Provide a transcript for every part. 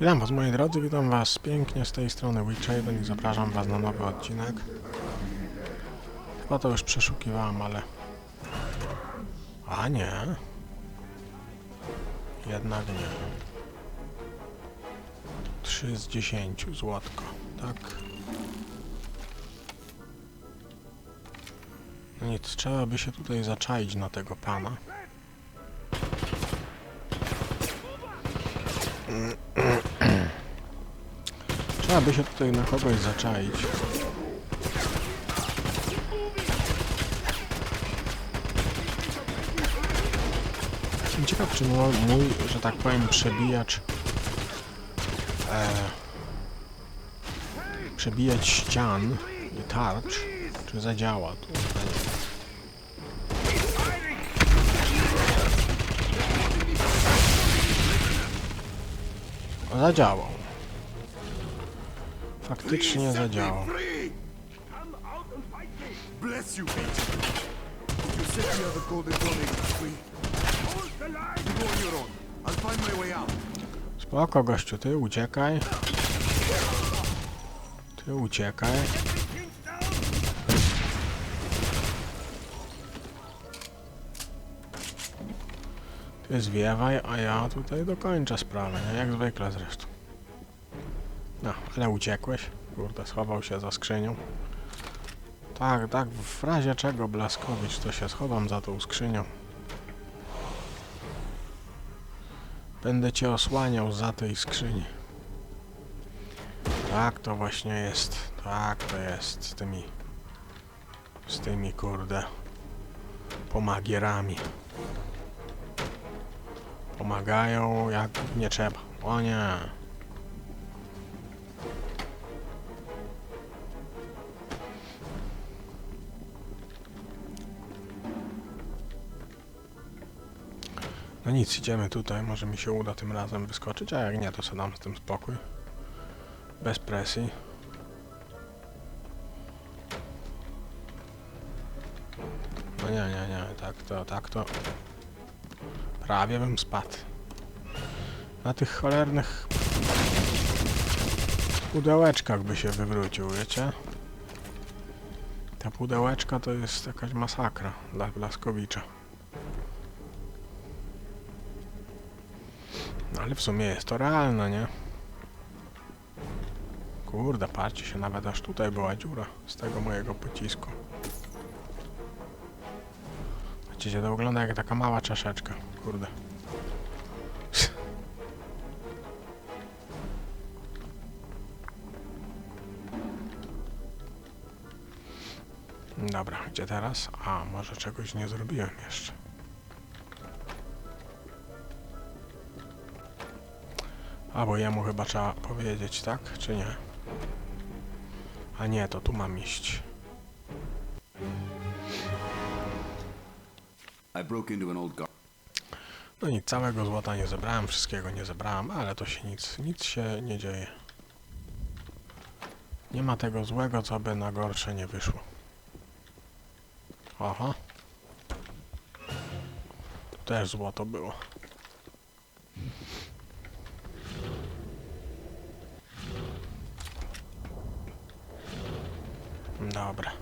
Witam was moi drodzy, witam was pięknie z tej strony Witchaven i zapraszam was na nowy odcinek. Chyba to już przeszukiwałem, ale... A nie. Jednak nie. 3 z 10 złotko, tak? No nic, trzeba by się tutaj zaczaić na tego pana. Trzeba by się tutaj na kogoś zaczaić. Jestem ciekaw, czy mój, że tak powiem, przebijacz e, przebijać ścian i tarcz, czy zadziała tu. Zadziałał. Faktycznie zadziałał. Bless you, Pete. You said the other golden dawn is free. You go on your own. I'll find my way out. Spoko, gościu, ty uciekaj. Ty uciekaj. Ty zwiewaj, a ja tutaj dokończę sprawę, nie? Jak zwykle zresztą. No, ale uciekłeś. Kurde, schował się za skrzynią. Tak, tak, w razie czego Blaskowicz, to się schowam za tą skrzynią. Będę cię osłaniał za tej skrzyni. Tak to właśnie jest. Tak to jest z tymi. Z tymi kurde. Pomagierami. Pomagają jak nie trzeba. O nie. No nic, idziemy tutaj, może mi się uda tym razem wyskoczyć, a jak nie, to sobie dam z tym spokój. Bez presji. No nie, nie, nie, tak to, tak to. Prawie bym spadł. Na tych cholernych pudełeczkach by się wywrócił, wiecie? Ta pudełeczka to jest jakaś masakra dla Blaskowicza. No ale w sumie jest to realne, nie? Kurde, patrzcie się, nawet aż tutaj była dziura z tego mojego pocisku. Widzicie, to wygląda jak taka mała czaszeczka, kurde. Dobra, gdzie teraz? A, może czegoś nie zrobiłem jeszcze. A, bo jemu chyba trzeba powiedzieć, tak? Czy nie? A nie, to tu mam iść. No nic, całego złota nie zebrałem, wszystkiego nie zebrałem, ale to się nic, nic się nie dzieje. Nie ma tego złego, co by na gorsze nie wyszło. Aha. Też złoto było. Dobra.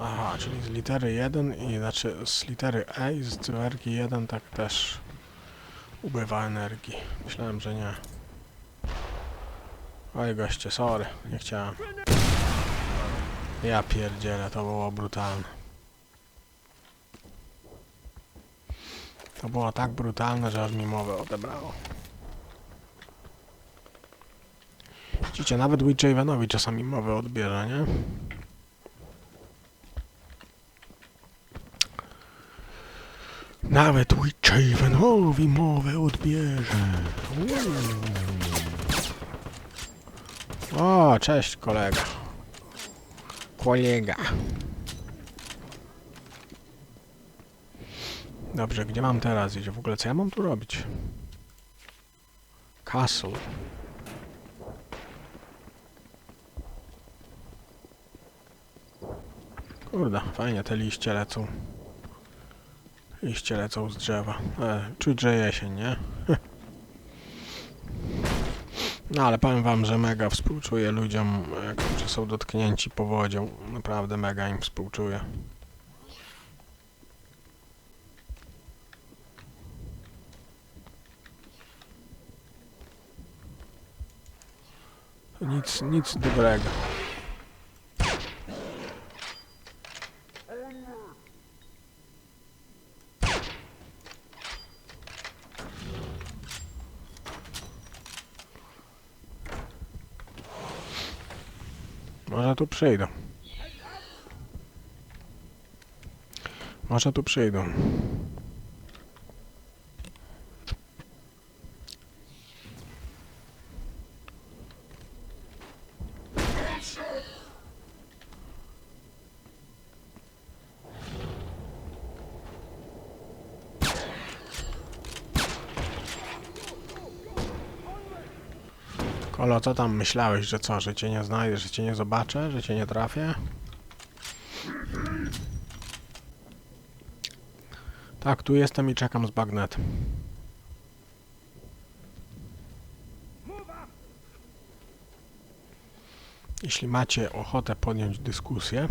Aha, czyli z litery 1 i znaczy z litery E i z cyferki 1 tak też ubywa energii. Myślałem, że nie. Oj goście, sorry, nie chciałem. Ja pierdzielę, to było brutalne. To było tak brutalne, że aż mi mowę odebrało. Widzicie, nawet Witchavenowi czasami mowę odbierze, nie? Nawet Witchavenowi mowę odbierze. O, cześć kolega. Kolega. Dobrze, gdzie mam teraz iść? W ogóle co ja mam tu robić? Castle. Kurde, fajnie te liście lecą. Liście lecą z drzewa. E, czuć, że jesień, nie? No ale powiem wam, że mega współczuję ludziom, e, którzy są dotknięci powodzią. Naprawdę mega im współczuję. Nic, nic dobrego. Może tu przyjdą. Może tu przyjdą. Co tam myślałeś, że co, że cię nie znajdę, że cię nie zobaczę, że cię nie trafię? Tak, tu jestem i czekam z bagnetem. Jeśli macie ochotę podjąć dyskusję,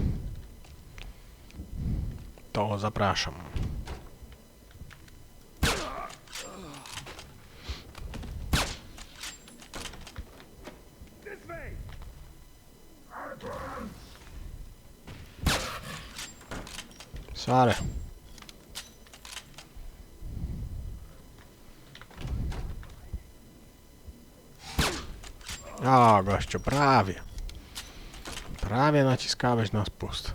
to zapraszam. This way! Sorry. O, gościu, prawie. Prawie naciskałeś na spust.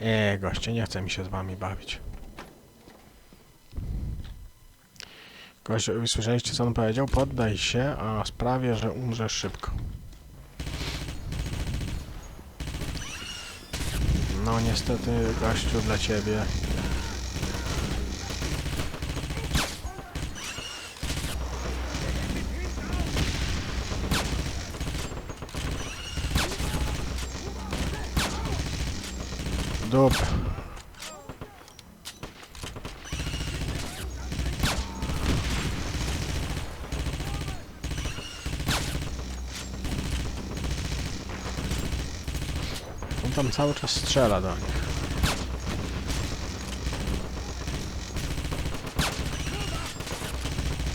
Nie, goście, nie chce mi się z wami bawić. Gościu, słyszeliście co on powiedział? Poddaj się, a sprawię, że umrzesz szybko. No niestety, gościu, dla ciebie. Dup. Tam cały czas strzela do nich.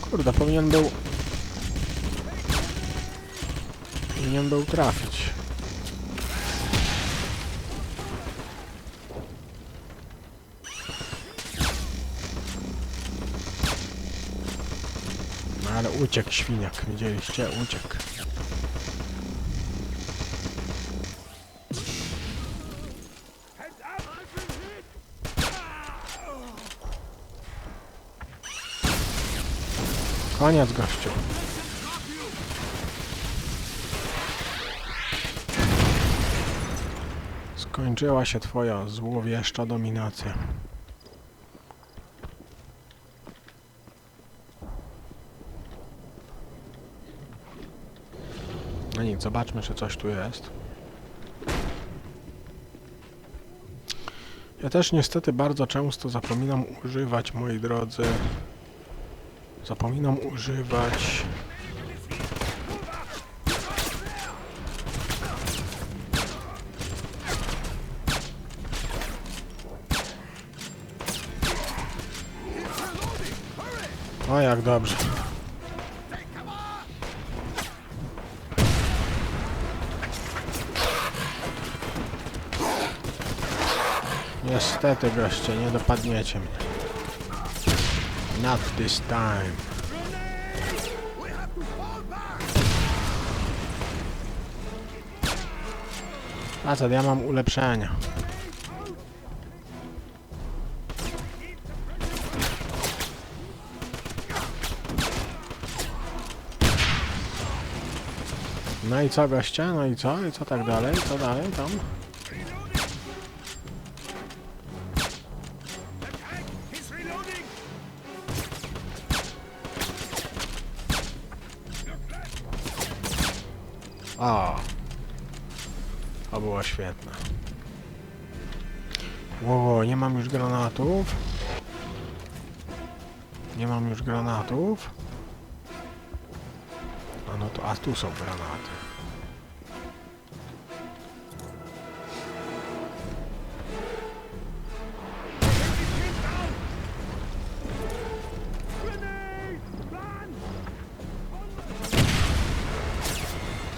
Kurde, powinien był... Powinien był trafić. No ale uciekł świniak, widzieliście? Uciekł. Koniec gościu. Skończyła się twoja złowieszcza dominacja. No nic, zobaczmy, czy coś tu jest. Ja też niestety bardzo często zapominam używać, moi drodzy, Zapominam używać. O, jak dobrze. Niestety, goście, nie dopadniecie mnie. Not this time. Back! Facet, ja mam ulepszenia. No i co goście? No i co? I co tak dalej? Co dalej tam? Było świetne. Ło, nie mam już granatów. Nie mam już granatów. A no to, a tu są granaty.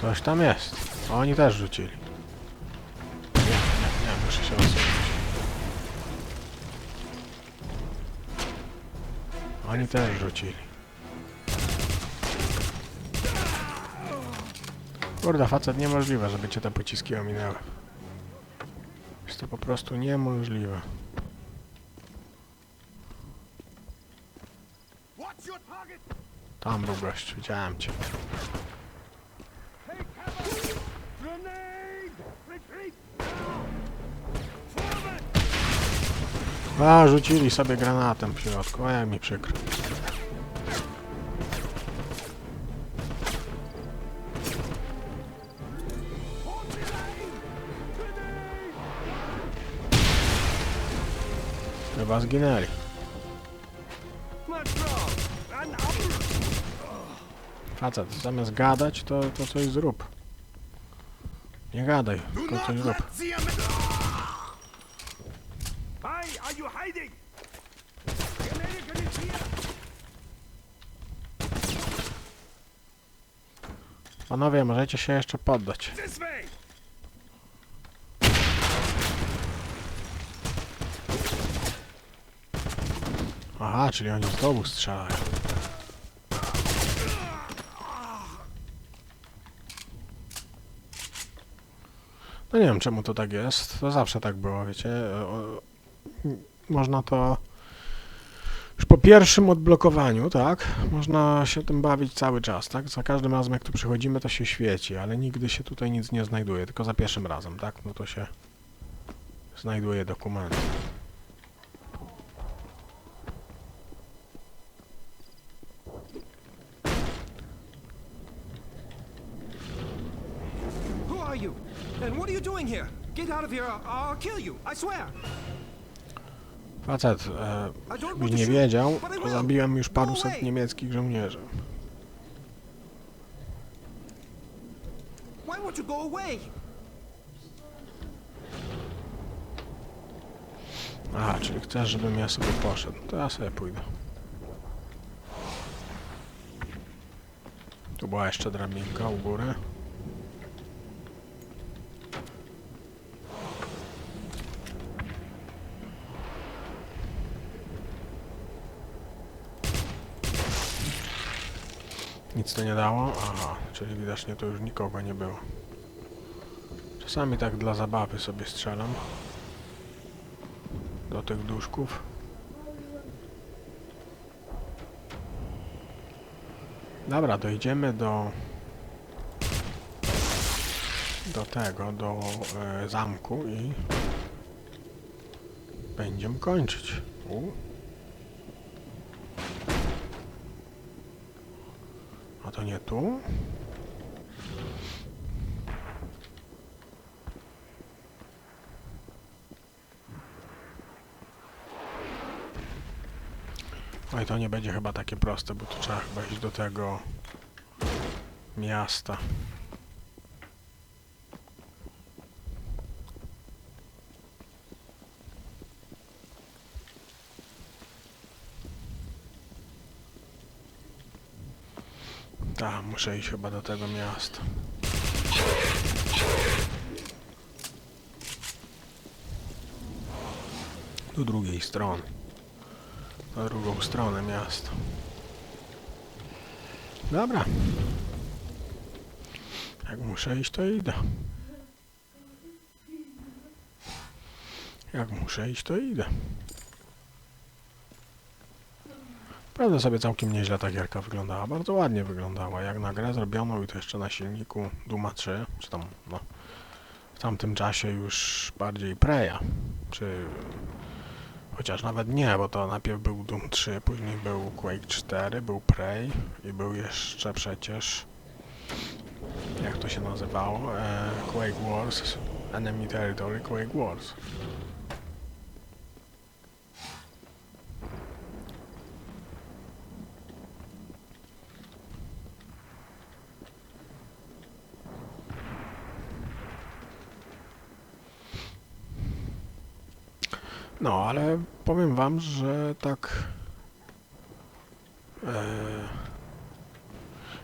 Coś tam jest. Oni też rzucili. Oni też rzucili. Kurde, facet, niemożliwe, żeby cię te pociski ominęły. Jest to po prostu niemożliwe. Tam był gość, widziałem cię. A, rzucili sobie granatem w środku, a jak mi przykro. Chyba zginęli. Facet, zamiast gadać, to, to coś zrób. Nie gadaj, not coś zrób. let the enemy... Why are you hiding? Panowie, możecie się jeszcze poddać. This way! Aha, czyli oni znowu strzelają. No nie wiem czemu to tak jest. To zawsze tak było, wiecie. Można to już po pierwszym odblokowaniu, tak? Można się tym bawić cały czas, tak? Za każdym razem jak tu przychodzimy to się świeci, ale nigdy się tutaj nic nie znajduje, tylko za pierwszym razem, tak? No to się znajduje dokumenty. Who are you? And what are you doing here? Get out of here, or I'll kill you, I swear. Facet, e, nie wiedział, to zabiłem już paruset niemieckich żołnierzy. Aha, czyli chcesz, żebym ja sobie poszedł. To ja sobie pójdę. Tu była jeszcze drabinka u góry. Nic to nie dało? Aha, czyli widocznie to już nikogo nie było. Czasami tak dla zabawy sobie strzelam do tych duszków. Dobra, dojdziemy do do tego, do e, zamku i będziemy kończyć. To nie tu? Oj, to nie będzie chyba takie proste, bo tu trzeba chyba iść do tego miasta. Tak, muszę iść chyba do tego miasta. Do drugiej strony. Na drugą stronę miasta. Dobra. Jak muszę iść, to idę. Jak muszę iść, to idę. Prawda sobie całkiem nieźle ta gierka wyglądała. Bardzo ładnie wyglądała. Jak na grę zrobioną i to jeszcze na silniku Duma 3, czy tam, no, w tamtym czasie już bardziej Preya, czy Chociaż nawet nie, bo to najpierw był Doom 3, później był Quake 4, był Prey i był jeszcze przecież jak to się nazywało? E, Quake Wars, Enemy Territory Quake Wars. No, ale powiem wam, że tak... E,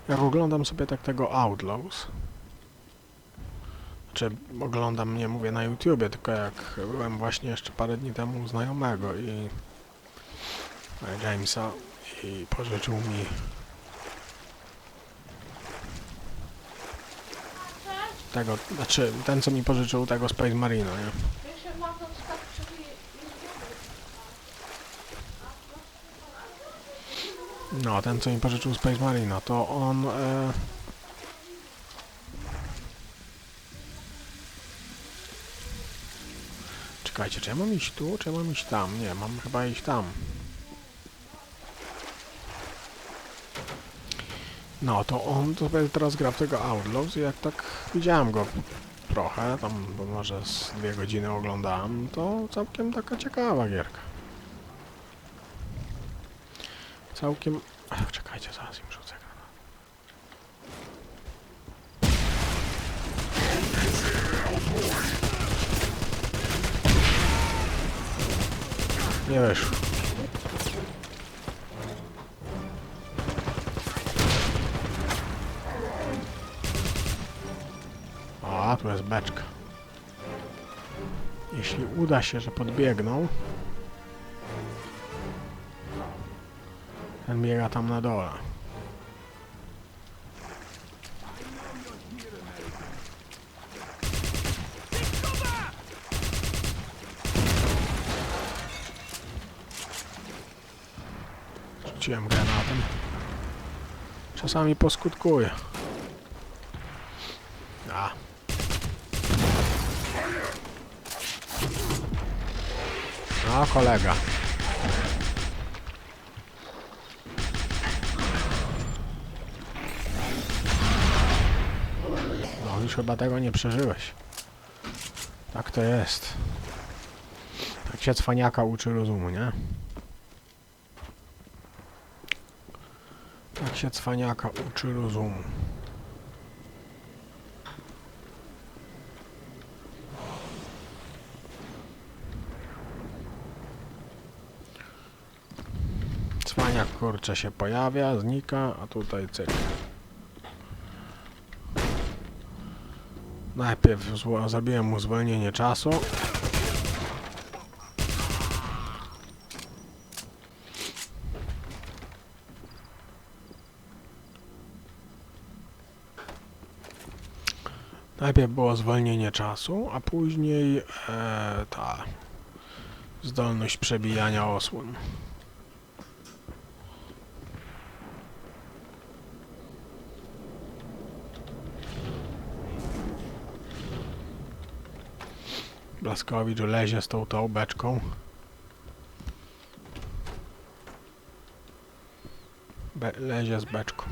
jak oglądam sobie tak tego Outlaws, czy oglądam, nie mówię na YouTubie, tylko jak byłem właśnie jeszcze parę dni temu u znajomego i Jamesa i pożyczył mi tego, znaczy ten co mi pożyczył tego Space Marino, nie? Ja się mam na tak, czyli No, ten co mi pożyczył Space Marino, to on... E... Czekajcie, czy ja mam iść tu, czy ja mam iść tam? Nie, mam chyba iść tam. No, to on sobie teraz gra w tego Outlaws i jak tak widziałem go trochę, tam może z dwie godziny oglądałem, to całkiem taka ciekawa gierka. Całkiem... Ach, czekajcie, zaraz im rzucę granat. Nie wyszło. A, tu jest beczka. Jeśli uda się, że podbiegną, ten biega tam na dole. Rzuciłem granatem. Czasami poskutkuje. A. No, kolega. Już chyba tego nie przeżyłeś. Tak to jest. Tak się cwaniaka uczy rozumu, nie? Tak się cwaniaka uczy rozumu. Cwaniak kurczę się pojawia, znika, a tutaj cyk. Najpierw zrobiłem mu zwolnienie czasu. Najpierw było zwolnienie czasu, a później e, ta zdolność przebijania osłon. Blaskowicz lezie z tą tą beczką. Be lezie z beczką.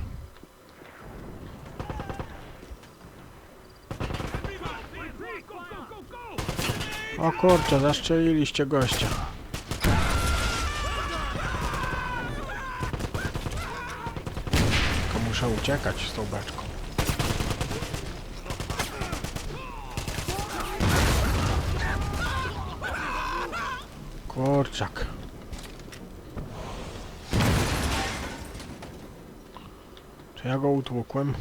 O kurczę, zaszczeliliście gościa. Tylko muszę uciekać z tą beczką. Kurczak. Czy ja go utłukłem?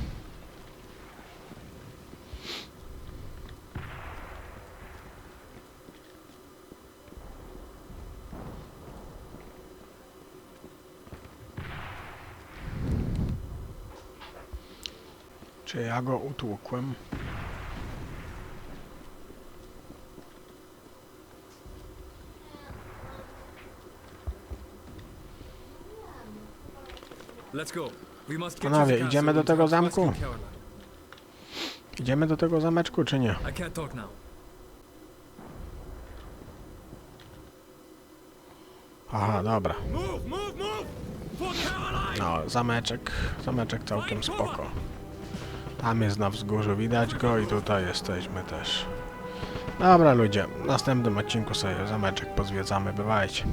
Czy ja go utłukłem? Let's go. We must get Panowie, idziemy do tego zamku? Idziemy do tego zameczku, czy nie? Aha, dobra. No, zameczek, zameczek całkiem spoko. Tam jest na wzgórzu, widać go i tutaj jesteśmy też. Dobra ludzie, w następnym odcinku sobie zameczek pozwiedzamy, bywajcie.